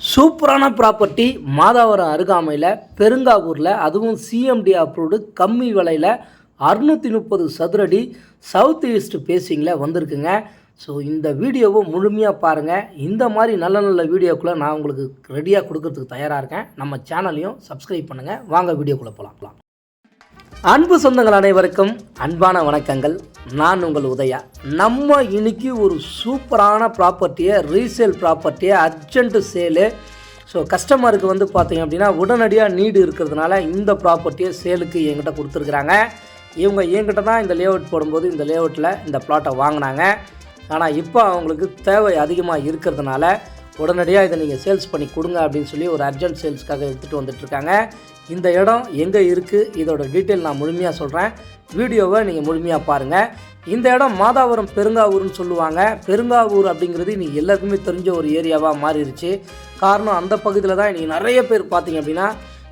சூப்பரான ப்ராப்பர்ட்டி மாதாவரம் அருகாமையில் பெருங்காவூரில் அதுவும் சிஎம்டி அப்ரூவ்டு கம்மி விலையில் அறுநூற்றி முப்பது சதுரடி சவுத் ஈஸ்ட் பேசிங்கில் வந்திருக்குங்க. ஸோ இந்த வீடியோவை முழுமையாக பாருங்கள் இந்த மாதிரி நல்ல நல்ல வீடியோக்குள்ளே நான் உங்களுக்கு ரெடியாக கொடுக்கறதுக்கு தயாராக இருக்கேன். நம்ம சேனலையும் சப்ஸ்கிரைப் பண்ணுங்கள் வாங்க வீடியோக்குள்ளே போகலாம் அன்பு சொந்தங்கள் அனைவருக்கும் அன்பான வணக்கங்கள். நான் உங்கள் உதயா. நம்ம இன்னைக்கு ஒரு சூப்பரான ப்ராப்பர்ட்டியை ரீசேல் ப்ராப்பர்ட்டியை அர்ஜென்ட் சேலு ஸோ கஸ்டமருக்கு வந்து பார்த்தீங்க அப்படின்னா உடனடியாக நீடு இருக்கிறதுனால இந்த ப்ராப்பர்ட்டியை சேலுக்கு என்கிட்ட கொடுத்துருக்குறாங்க. இவங்க என்கிட்ட தான் இந்த லேஅவுட் போடும்போது இந்த லேஅவுட்டில் இந்த ப்ளாட்டை வாங்கினாங்க. ஆனால் இப்போ அவங்களுக்கு தேவை அதிகமாக இருக்கிறதுனால உடனடியாக இதை நீங்கள் சேல்ஸ் பண்ணி கொடுங்க அப்படின்னு சொல்லி ஒரு அர்ஜென்ட் சேல்ஸ்க்காக எடுத்துகிட்டு வந்துட்டுருக்காங்க. இந்த இடம் எங்கே இருக்குது இதோட டீட்டெயில் நான் முழுமையாக சொல்கிறேன். வீடியோவை நீங்கள் முழுமையாக பாருங்கள். இந்த இடம் மாதாவரம் பெருங்காவூர்னு சொல்லுவாங்க. பெருங்காவூர் அப்படிங்கிறது இன்னைக்கு எல்லாருக்குமே தெரிஞ்ச ஒரு ஏரியாவாக மாறிடுச்சு. காரணம் அந்த பகுதியில் தான் இன்றைக்கி நிறைய பேர் பார்த்தீங்க அப்படின்னா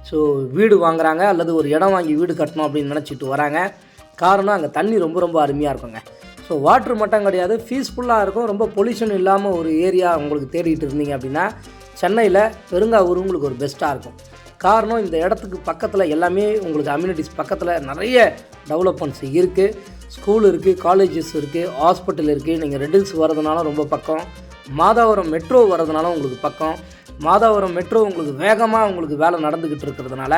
ஸோ வீடு வாங்குறாங்க அல்லது ஒரு இடம் வாங்கி வீடு கட்டணும் அப்படின்னு நினச்சிட்டு வராங்க. காரணம் அங்கே தண்ணி ரொம்ப ரொம்ப அருமையாக இருக்குங்க. ஸோ வாட்ரு மட்டும் கிடையாது. பீஸ்ஃபுல்லாக இருக்கும். ரொம்ப பொல்யூஷன் இல்லாமல் ஒரு ஏரியா உங்களுக்கு தேடிட்டு இருந்தீங்க அப்படின்னா சென்னையில் பெருங்காவூர் உங்களுக்கு ஒரு பெஸ்ட்டாக இருக்கும். காரணம் இந்த இடத்துக்கு பக்கத்தில் எல்லாமே உங்களுக்கு அம்யூனிட்டிஸ் பக்கத்தில் நிறைய டெவலப்மெண்ட்ஸ் இருக்குது ஸ்கூல் இருக்குது காலேஜஸ் இருக்குது ஹாஸ்பிட்டல் இருக்குது நீங்கள் ரெடில்ஸ் வரதுனால ரொம்ப பக்கம். மாதாவரம் மெட்ரோ வரதுனால உங்களுக்கு பக்கம். மாதாவரம் மெட்ரோ உங்களுக்கு வேகமாக உங்களுக்கு வேலை நடந்துக்கிட்டு இருக்கிறதுனால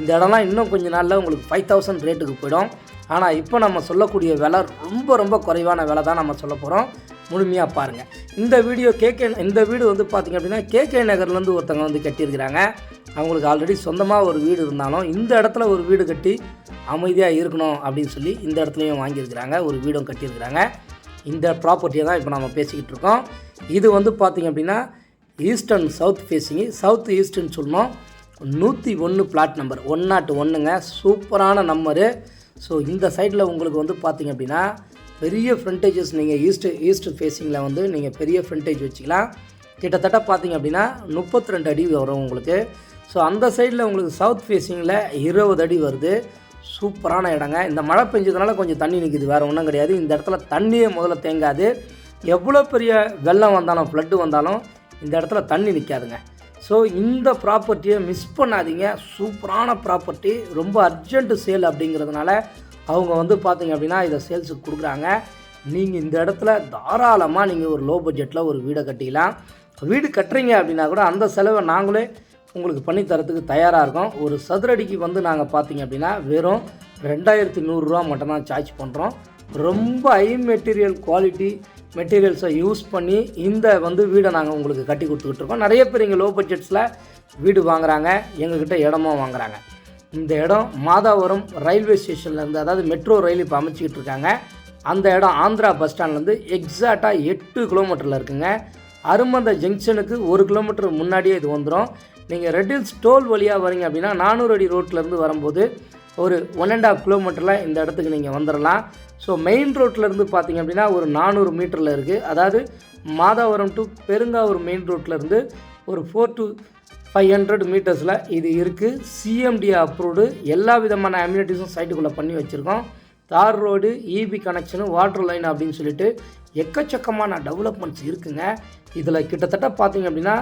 இந்த இடம்லாம் இன்னும் கொஞ்ச நாளில் உங்களுக்கு ஃபைவ் தௌசண்ட் ரேட்டுக்கு போயிடும். ஆனால் இப்போ நம்ம சொல்லக்கூடிய விலை ரொம்ப ரொம்ப குறைவான விலை தான் நம்ம சொல்ல போகிறோம் முழுமையாக பாருங்கள் இந்த வீடியோ கேகே இந்த வீடு வந்து பார்த்திங்க அப்படின்னா கேகே நகர்லேருந்து ஒருத்தவங்க வந்து கட்டியிருக்கிறாங்க. அவங்களுக்கு ஆல்ரெடி சொந்தமாக ஒரு வீடு இருந்தாலும் இந்த இடத்துல ஒரு வீடு கட்டி அமைதியாக இருக்கணும் அப்படின்னு சொல்லி இந்த இடத்துலையும் வாங்கியிருக்கிறாங்க. ஒரு வீடும் கட்டியிருக்கிறாங்க. இந்த ப்ராப்பர்ட்டியை தான் இப்போ நம்ம பேசிக்கிட்டு இருக்கோம். இது வந்து பார்த்திங்க அப்படின்னா east and south facing south ஈஸ்ட்னு சொல்லணும் நூற்றி ஒன்று பிளாட் நம்பர் ஒன் நாட்டு ஒன்றுங்க சூப்பரான நம்பரு ஸோ இந்த சைடில் உங்களுக்கு வந்து பார்த்திங்க அப்படின்னா பெரிய ஃப்ரண்டேஜஸ் நீங்கள் ஈஸ்ட் ஈஸ்ட் ஃபேஸிங்கில் வந்து நீங்கள் பெரிய ஃப்ரண்டேஜ் வச்சுக்கலாம். கிட்டத்தட்ட பார்த்தீங்க அப்படின்னா முப்பத்தி ரெண்டு அடி வரும் உங்களுக்கு. ஸோ அந்த சைடில் உங்களுக்கு சவுத் ஃபேஸிங்கில் இருபது அடி வருது. சூப்பரான இடங்க. இந்த மழை பெஞ்சதுனால கொஞ்சம் தண்ணி நிற்கிது வேறு ஒன்றும் கிடையாது. இந்த இடத்துல தண்ணியே முதல்ல தேங்காது. எவ்வளோ பெரிய வெள்ளம் வந்தாலும் ஃப்ளட்டு வந்தாலும் இந்த இடத்துல தண்ணி நிற்காதுங்க ஸோ இந்த ப்ராப்பர்ட்டியை மிஸ் பண்ணாதீங்க. சூப்பரான ப்ராப்பர்ட்டி ரொம்ப அர்ஜென்ட்டு சேல் அப்படிங்கிறதுனால அவங்க வந்து பார்த்தீங்க அப்படின்னா இதை சேல்ஸுக்கு கொடுக்குறாங்க. நீங்கள் இந்த இடத்துல தாராளமாக நீங்கள் ஒரு லோ பட்ஜெட்டில் ஒரு வீடை கட்டிக்கலாம். வீடு கட்டுறீங்க அப்படின்னா கூட அந்த செலவை நாங்களே உங்களுக்கு பண்ணி தரத்துக்கு தயாராக இருக்கோம். ஒரு சதுரடிக்கு வந்து நாங்கள் பார்த்தீங்க அப்படின்னா வெறும் ரெண்டாயிரத்தி நூறுரூவா மட்டும்தான் சார்ஜ் பண்ணுறோம் ரொம்ப ஹை மெட்டீரியல் குவாலிட்டி மெட்டீரியல்ஸை யூஸ் பண்ணி இந்த வந்து வீடை நாங்கள் உங்களுக்கு கட்டி கொடுத்துக்கிட்டு இருக்கோம். நிறைய பேர் இங்கே லோ பட்ஜெட்ஸில் வீடு வாங்குறாங்க. எங்ககிட்ட இடமும் வாங்குறாங்க. இந்த இடம் மாதாவரம் ரயில்வே ஸ்டேஷன்லேருந்து அதாவது மெட்ரோ ரயில் இப்போ அமைச்சிக்கிட்டு இருக்காங்க. அந்த இடம் ஆந்திரா பஸ் ஸ்டாண்ட்லேருந்து எக்ஸாக்டாக எட்டு கிலோமீட்டரில் இருக்குங்க. அருமந்த ஜங்ஷனுக்கு ஒரு கிலோமீட்டர் முன்னாடியே இது வந்துடும் நீங்கள் ரெட்டில்ஸ் டோல் வழியாக வரீங்க அப்படின்னா நானூறு அடி ரோட்லேருந்து வரும்போது ஒரு ஒன் அண்ட் ஆஃப் கிலோமீட்டரில் இந்த இடத்துக்கு நீங்கள் வந்துடலாம் ஸோ மெயின் ரோட்டிலேருந்து பார்த்தீங்க அப்படின்னா ஒரு நானூறு மீட்டரில் இருக்குது அதாவது மாதாவரம் டு பெருங்காவூர் மெயின் ரோட்டிலேருந்து ஒரு ஃபோர் டு ஃபைவ் ஹண்ட்ரட் மீட்டர்ஸில் இது இருக்குது சிஎம்டி அப்ரூவ்டு எல்லா விதமான அம்யூனிட்டிஸும் சைட்டுக்குள்ளே பண்ணி வச்சுருக்கோம். Tar road EB connection water line அப்படின்னு சொல்லிட்டு எக்கச்சக்கமான டெவலப்மெண்ட்ஸ் இருக்குங்க. இதில் கிட்டத்தட்ட பார்த்தீங்க அப்படின்னா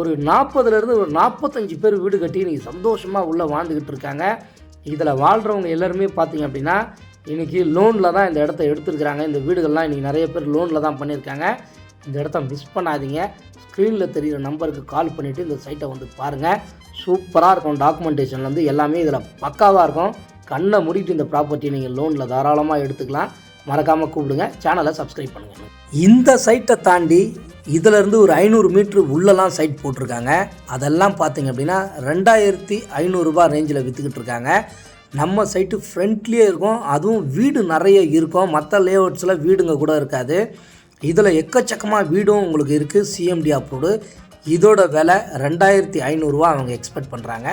ஒரு நாற்பதுலேருந்து ஒரு நாற்பத்தஞ்சு பேர் வீடு கட்டி இன்றைக்கி சந்தோஷமாக உள்ளே வாழ்ந்துக்கிட்டு இருக்காங்க. இதில் வாழ்கிறவங்க எல்லாருமே பார்த்தீங்க அப்படின்னா இன்றைக்கி லோனில் தான் இந்த இடத்த எடுத்துருக்குறாங்க. இந்த வீடுகள்லாம் இன்றைக்கி நிறைய பேர் லோனில் தான் பண்ணியிருக்காங்க. இந்த இடத்த மிஸ் பண்ணாதீங்க. ஸ்க்ரீனில் தெரிகிற நம்பருக்கு கால் பண்ணிவிட்டு இந்த சைட்டை வந்து பாருங்கள் சூப்பராக இருக்கும் டாக்குமெண்டேஷன்லேருந்து எல்லாமே இதில் பக்காவாக இருக்கும். கண்ணை முடிக்கிட்டு இந்த ப்ராப்பர்ட்டியை நீங்கள் லோனில் தாராளமாக எடுத்துக்கலாம். மறக்காமல் கூப்பிடுங்க. சேனலை சப்ஸ்கிரைப் பண்ணுங்கள் இந்த சைட்டை தாண்டி இதிலேருந்து ஒரு ஐநூறு மீட்ரு உள்ளெல்லாம் சைட் போட்டிருக்காங்க. அதெல்லாம் பார்த்தீங்க அப்படின்னா ரெண்டாயிரத்தி ஐநூறுரூபா ரேஞ்சில் விற்றுக்கிட்டு இருக்காங்க. நம்ம சைட்டு ஃப்ரண்ட்லேயே இருக்கும். அதுவும் வீடு நிறைய இருக்கும். மற்ற லேஅவுட்ஸில் வீடுங்க கூட இருக்காது. இதில் எக்கச்சக்கமாக வீடும் உங்களுக்கு இருக்குது சிஎம்டி அப்ரூவ்டு இதோட விலை ரெண்டாயிரத்தி ஐநூறுரூவா அவங்க எக்ஸ்பெக்ட் பண்ணுறாங்க